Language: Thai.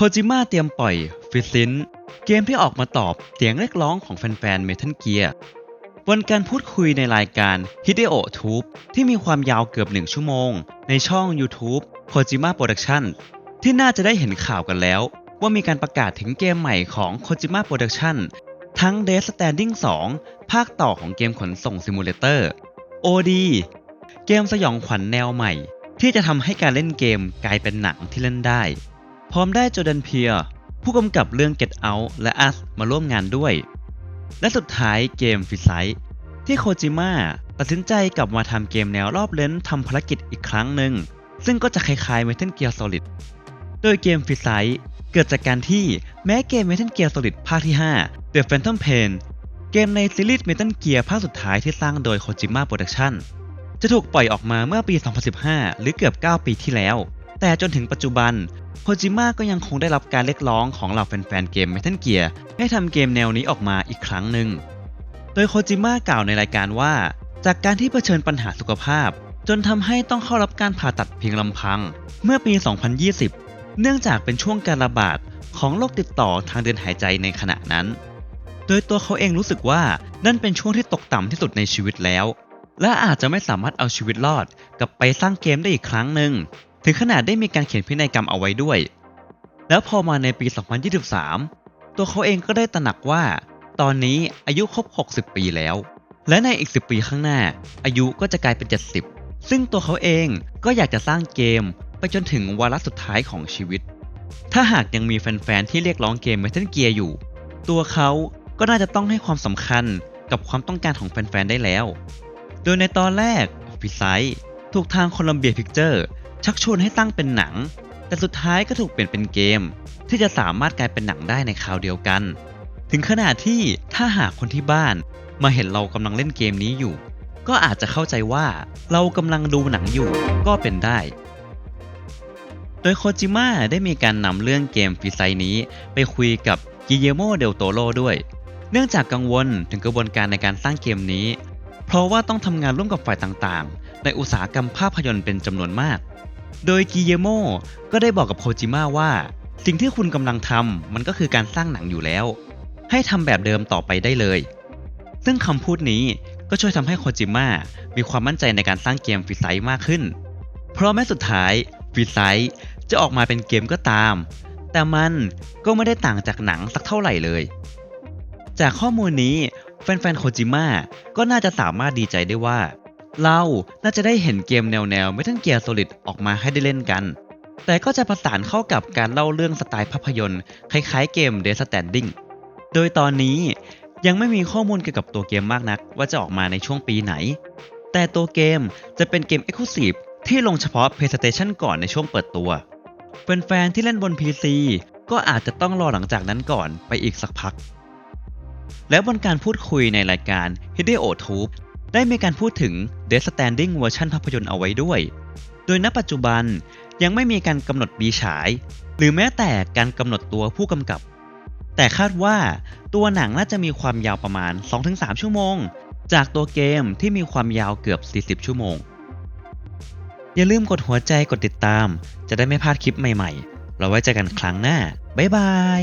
โคจิมะเตรียมปล่อยฟิซินเกมที่ออกมาตอบเสียงเรียกร้องของแฟนๆเมทัลเกียร์บนการพูดคุยในรายการ Hideo Tube ที่มีความยาวเกือบหนึ่งชั่วโมง ในช่อง YouTube Kojima Production ที่น่าจะได้เห็นข่าวกันแล้ว ว่ามีการประกาศถึงเกมใหม่ของ Kojima Production ทั้ง Death Standing 2 ภาคต่อของเกมขนส่งซิมูเลเตอร์ OD เกมสยองขวัญแนวใหม่ ที่จะทำให้การเล่นเกมกลายเป็นหนังที่เล่นได้ พร้อมได้โจดันเพียร์ผู้กำกับเรื่อง Get Out และ Us มาร่วมงานด้วย และสุดท้ายเกมฟิไซที่โคจิมะตัดสินใจกลับมาทำเกมแนวรอบเลนทำภารกิจอีกครั้งหนึ่ง ซึ่งก็จะคล้ายๆ Metal Gear Solid โดยเกมฟิไซเกิดจากการที่แม้เกม Metal Gear Solid ภาคที่ 5 The Phantom Pain เกมในซีรีส์ Metal Gear ภาคสุดท้ายที่สร้างโดยโคจิมะโปรดักชั่นจะถูกปล่อยออกมาเมื่อปี 2015 หรือเกือบ 9 ปีที่แล้ว แต่จนถึงปัจจุบันโคจิมะก็ยังคงได้รับการเรียกร้องของเหล่าแฟนๆเกม Metal Gear ให้ทำเกมแนวนี้ออกมาอีกครั้งหนึ่ง โดยโคจิมะกล่าวในรายการว่า จากการที่เผชิญปัญหาสุขภาพ จนทำให้ต้องเข้ารับการผ่าตัดเพียงลำพัง เมื่อปี 2020 เนื่องจากเป็นช่วงการระบาดของโรคติดต่อทางเดินหายใจในขณะนั้น โดยตัวเขาเองรู้สึกว่านั่นเป็นช่วงที่ตกต่ำที่สุดในชีวิตแล้ว และอาจจะไม่สามารถเอาชีวิตรอดกลับไปสร้างเกมได้อีกครั้งหนึ่ง ถึงขนาดได้มีการเขียนพินัยกรรมเอาไว้ด้วย แล้วพอมาในปี 2023 ตัวเขาเองก็ได้ตระหนักว่า ตอนนี้อายุครบ 60 ปีแล้ว และในอีก 10 ปีข้างหน้า อายุก็จะกลายเป็น 70 ซึ่งตัวเขาเองก็อยากจะสร้างเกม ไปจนถึงวาระสุดท้ายของชีวิต ถ้าหากยังมีแฟนๆ ที่เรียกร้องเกม Metal Gear อยู่ ตัวเขาก็น่าจะต้องให้ความสำคัญกับความต้องการของแฟนๆ ได้แล้ว โดยในตอนแรกฟิไซถูกทางโคลัมเบียพิกเจอร์ ชักชวนให้ตั้งเป็นหนัง แต่สุดท้ายก็ถูกเปลี่ยนเป็นเกม ที่จะสามารถกลายเป็นหนังได้ในคราวเดียวกัน ถึงขนาดที่ถ้าหากคนที่บ้านมาเห็นเรากำลังเล่นเกมนี้อยู่ ก็อาจจะเข้าใจว่าเรากำลังดูหนังอยู่ก็เป็นได้ โดยโคจิมะได้มีการนำเรื่องเกมฟิไซนี้ไปคุยกับกิเยโมเดลโตโรด้วย เนื่องจากกังวลถึงกระบวนการในการสร้างเกมนี้ เพราะว่าต้องทำงานร่วมกับฝ่ายต่างๆ ในอุตสาหกรรมภาพยนตร์เป็นจำนวนมาก โดยกิเยโมก็ได้บอกกับโคจิมะว่า สิ่งที่คุณกำลังทำมันก็คือการสร้างหนังอยู่แล้ว ให้ทำแบบเดิมต่อไปได้เลย ซึ่งคำพูดนี้ก็ช่วยทำให้โคจิมะมีความมั่นใจในการสร้างเกมฟิไซมากขึ้น เพราะแม้สุดท้ายฟิไซจะออกมาเป็นเกมก็ตาม แต่มันก็ไม่ได้ต่างจากหนังสักเท่าไหร่เลย จากข้อมูลนี้แฟนๆโคจิมะก็น่าจะสามารถดีใจได้ว่า เราน่าจะได้เห็นเกมแนวๆ Metal Gear Solid ออกมาให้ได้เล่นกัน แต่ก็จะประสานเข้ากับการเล่าเรื่องสไตล์ภาพยนตร์คล้ายๆเกม Death Standing โดยตอนนี้ยังไม่มีข้อมูลเกี่ยวกับตัวเกมมากนัก ว่าจะออกมาในช่วงปีไหน แต่ตัวเกมจะเป็นเกม Exclusive ที่ลงเฉพาะ PlayStation ก่อนในช่วงเปิดตัวแฟนๆที่เล่นบน PC ก็อาจจะต้องรอหลังจากนั้นก่อนไปอีกสักพัก และบนการพูดคุยในรายการ Hideo Tube ได้มีการพูดถึง Death Standing เวอร์ชันภาพยนตร์เอาไว้ด้วย โดยณปัจจุบันยังไม่มีการกำหนดปีฉาย หรือแม้แต่การกำหนดตัวผู้กำกับ แต่คาดว่าตัวหนังน่าจะมีความยาวประมาณ 2-3 ชั่วโมง จากตัวเกมที่มีความยาวเกือบ 40 ชั่วโมง อย่าลืมกดหัวใจกดติดตาม จะได้ไม่พลาดคลิปใหม่ๆ เราไว้เจอกันครั้งหน้า บ๊ายบาย